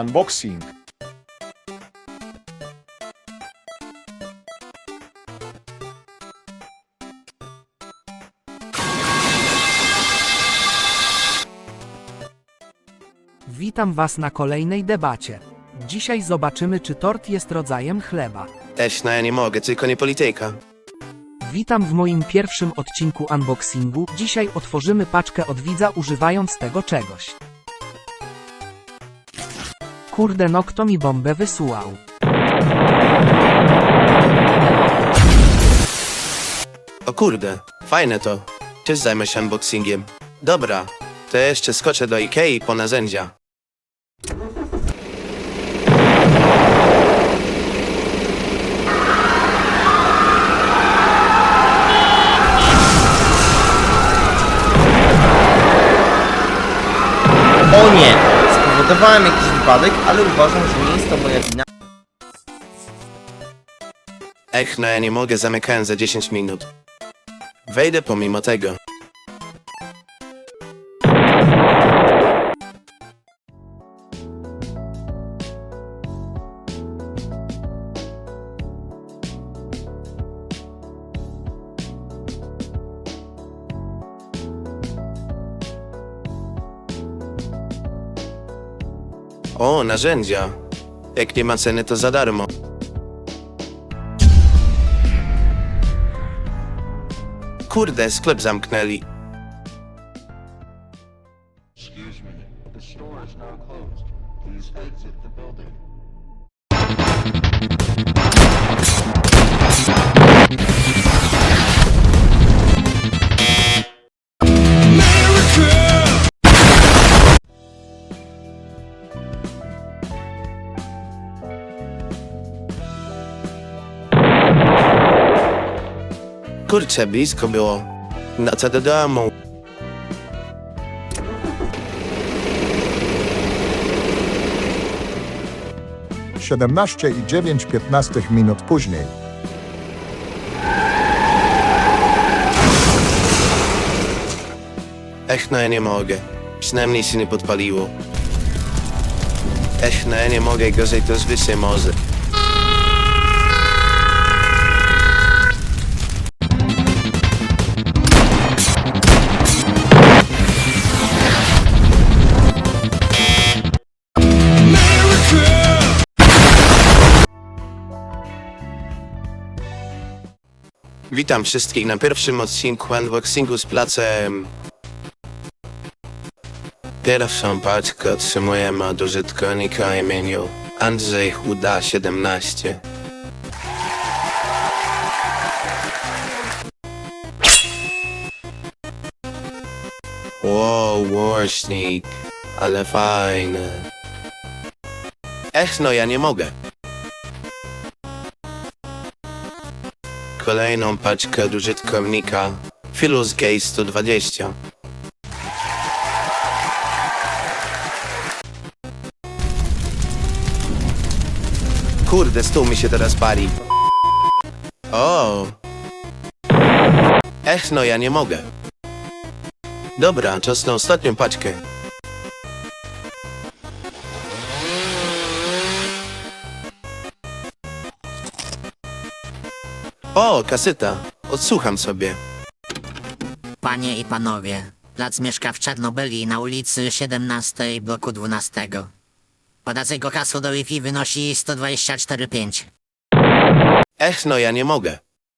Unboxing. Witam Was na kolejnej debacie. Dzisiaj zobaczymy, czy tort jest rodzajem chleba. Też no ja nie mogę, tylko nie polityka. Witam w moim pierwszym odcinku unboxingu. Dzisiaj otworzymy paczkę od widza używając tego czegoś. Kurde no kto mi bombę wysyłał. O kurde, fajne to. Też zajmę się unboxingiem. Dobra, to jeszcze skoczę do Ikei po narzędzia. O nie! Spowodowałem jakiś wypadek, ale uważam, że nie jest to moja wina. Ech, no ja nie mogę, zamykałem za 10 minut. Wejdę pomimo tego. O, narzędzia. Jak nie ma ceny, to za darmo. Kurde, sklep zamknęli. Excuse me, the store is now closed. Please exit the building. Kurczę, blisko było. No co do domu. Siedemnaście i dziewięć piętnastych minut później. Ech, no ja nie mogę. Przynajmniej się nie podpaliło. Ech, no ja nie mogę, gorzej to zwykle może. Witam wszystkich na pierwszym odcinku unboxingu z placem. Pierwszą paczkę otrzymujemy od użytkownika o imieniu Andrzej Chuda 17. Wow, łośnik, ale fajne. Ech, no ja nie mogę. Kolejną paczkę od użytkownika Philus Gay 120. Kurde, stół mi się teraz pali. O. Ech, no ja nie mogę. Dobra, czas na ostatnią paczkę. O, kaseta. Odsłucham sobie. Panie i panowie, plac mieszka w Czarnobyli na ulicy 17 bloku 12. Podatek okasu do Wi-Fi wynosi 124,5. Ech, no ja nie mogę.